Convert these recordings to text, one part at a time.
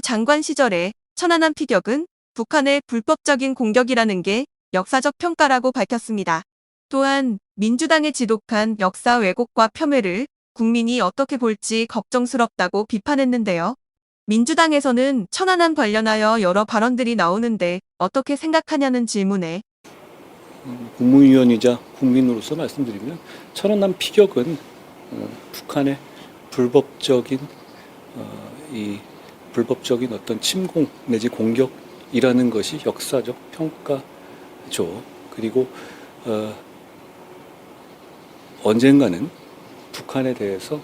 장관 시절에 천안함 피격은 북한의 불법적인 공격이라는 게 역사적 평가라고 밝혔습니다. 또한 민주당의 지독한 역사 왜곡과 폄훼를 국민이 어떻게 볼지 걱정스럽다고 비판했는데요. 민주당에서는 천안함 관련하여 여러 발언들이 나오는데 어떻게 생각하냐는 질문에 국무위원이자 국민으로서 말씀드리면 천안함 피격은 어, 북한의 불법적인 어, 이 불법적인 어떤 침공 내지 공격이라는 것이 역사적 평가죠. 그리고 어, 언젠가는 북한에 대해서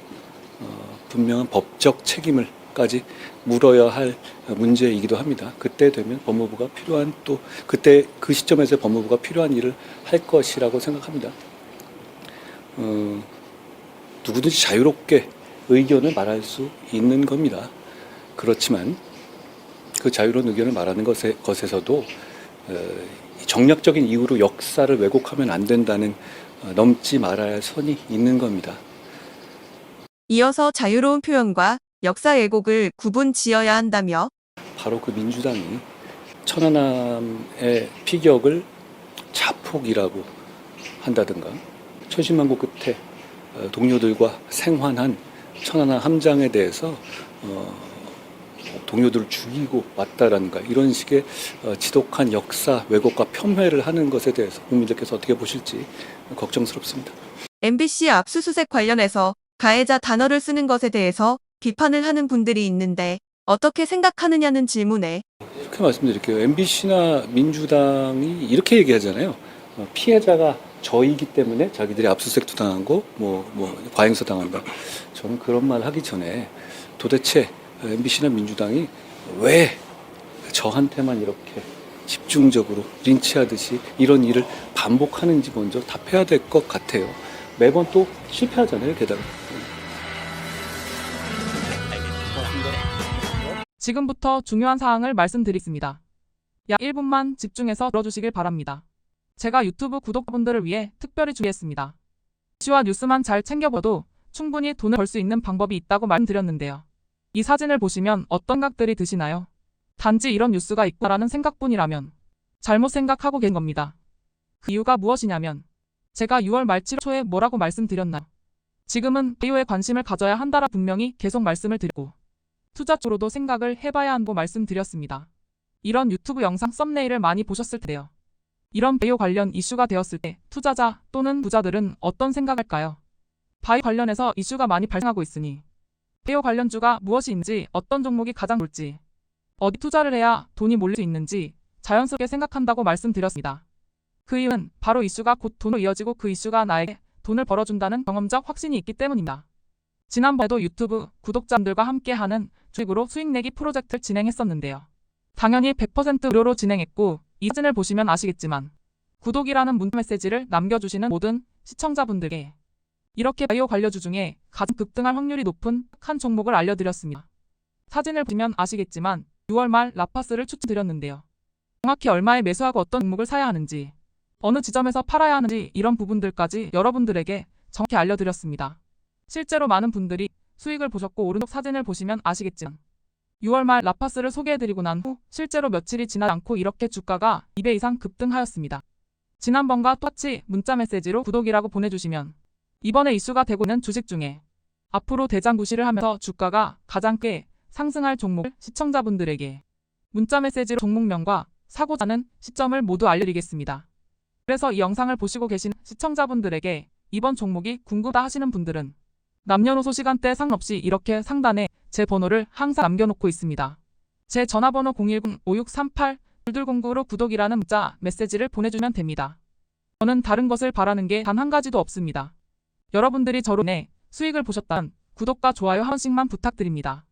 어, 분명한 법적 책임을까지 물어야 할 문제이기도 합니다. 그때 되면 법무부가 필요한 또 그때 그 시점에서 법무부가 필요한 일을 할 것이라고 생각합니다. 어, 누구든지 자유롭게 의견을 말할 수 있는 겁니다. 그렇지만 그 자유로운 의견을 말하는 것에, 것에서도 어, 정략적인 이유로 역사를 왜곡하면 안 된다는 어, 넘지 말아야 할 선이 있는 겁니다. 이어서 자유로운 표현과 역사 왜곡을 구분 지어야 한다며 바로 그 민주당이 천안함의 피격을 자폭이라고 한다든가 천신만고 끝에 어, 동료들과 생환한 천안함 함장에 대해서 어, 동료들을 죽이고 왔다라는가 이런 식의 어, 지독한 역사 왜곡과 폄훼를 하는 것에 대해서 국민들께서 어떻게 보실지 걱정스럽습니다. MBC 압수수색 관련해서 가해자 단어를 쓰는 것에 대해서 비판을 하는 분들이 있는데 어떻게 생각하느냐는 질문에 이렇게 말씀드릴게요. MBC나 민주당이 이렇게 얘기하잖아요. 어, 피해자가 저이기 때문에 자기들이 압수수색도 당하고 뭐, 뭐 과잉서 당한다. 저는 그런 말 하기 전에 도대체 MBC나 민주당이 왜 저한테만 이렇게 집중적으로 린치하듯이 이런 일을 반복하는지 먼저 답해야 될 것 같아요. 매번 또 실패하잖아요, 게다가. 지금부터 중요한 사항을 말씀드리겠습니다. 약 1분만 집중해서 들어주시길 바랍니다. 제가 유튜브 구독자분들을 위해 특별히 준비했습니다. 이슈와 뉴스만 잘 챙겨봐도 충분히 돈을 벌 수 있는 방법이 있다고 말씀드렸는데요. 이 사진을 보시면 어떤 각들이 드시나요? 단지 이런 뉴스가 있구나라는 생각뿐이라면 잘못 생각하고 계신 겁니다. 그 이유가 무엇이냐면 제가 6월 말 7월 초에 뭐라고 말씀드렸나요? 지금은 바이오에 관심을 가져야 한다라 분명히 계속 말씀을 드리고 투자 쪽으로도 생각을 해봐야 한다고 말씀드렸습니다. 이런 유튜브 영상 썸네일을 많이 보셨을 텐데요. 이런 바이오 관련 이슈가 되었을 때 투자자 또는 부자들은 어떤 생각할까요? 바이오 관련해서 이슈가 많이 발생하고 있으니 바이오 관련주가 무엇이 있는지 어떤 종목이 가장 좋을지 어디 투자를 해야 돈이 몰릴 수 있는지 자연스럽게 생각한다고 말씀드렸습니다. 그 이유는 바로 이슈가 곧 돈으로 이어지고 그 이슈가 나에게 돈을 벌어준다는 경험적 확신이 있기 때문입니다. 지난번에도 유튜브 구독자분들과 함께하는 주식으로 수익 내기 프로젝트를 진행했었는데요. 당연히 100% 무료로 진행했고 이 사진을 보시면 아시겠지만 구독이라는 문자 메시지를 남겨주시는 모든 시청자분들께 이렇게 바이오 관련주 중에 가장 급등할 확률이 높은 한 종목을 알려드렸습니다. 사진을 보시면 아시겠지만 6월 말 라파스를 추천드렸는데요. 정확히 얼마에 매수하고 어떤 종목을 사야 하는지 어느 지점에서 팔아야 하는지 이런 부분들까지 여러분들에게 정확히 알려드렸습니다. 실제로 많은 분들이 수익을 보셨고 오른쪽 사진을 보시면 아시겠지만 6월 말 라파스를 소개해드리고 난 후 실제로 며칠이 지나지 않고 이렇게 주가가 2배 이상 급등하였습니다. 지난번과 똑같이 문자 메시지로 구독이라고 보내주시면 이번에 이슈가 되고 있는 주식 중에 앞으로 대장구시를 하면서 주가가 가장 꽤 상승할 종목을 시청자분들에게 문자 메시지로 종목명과 사고자 하는 시점을 모두 알려드리겠습니다. 그래서 이 영상을 보시고 계신 시청자분들에게 이번 종목이 궁금하다 하시는 분들은 남녀노소 시간대 상관없이 이렇게 상단에 제 번호를 항상 남겨놓고 있습니다. 제 전화번호 010-5638-2209로 구독이라는 문자 메시지를 보내주면 됩니다. 저는 다른 것을 바라는 게 단 한 가지도 없습니다. 여러분들이 저로 인해 수익을 보셨다면 구독과 좋아요 한 번씩만 부탁드립니다.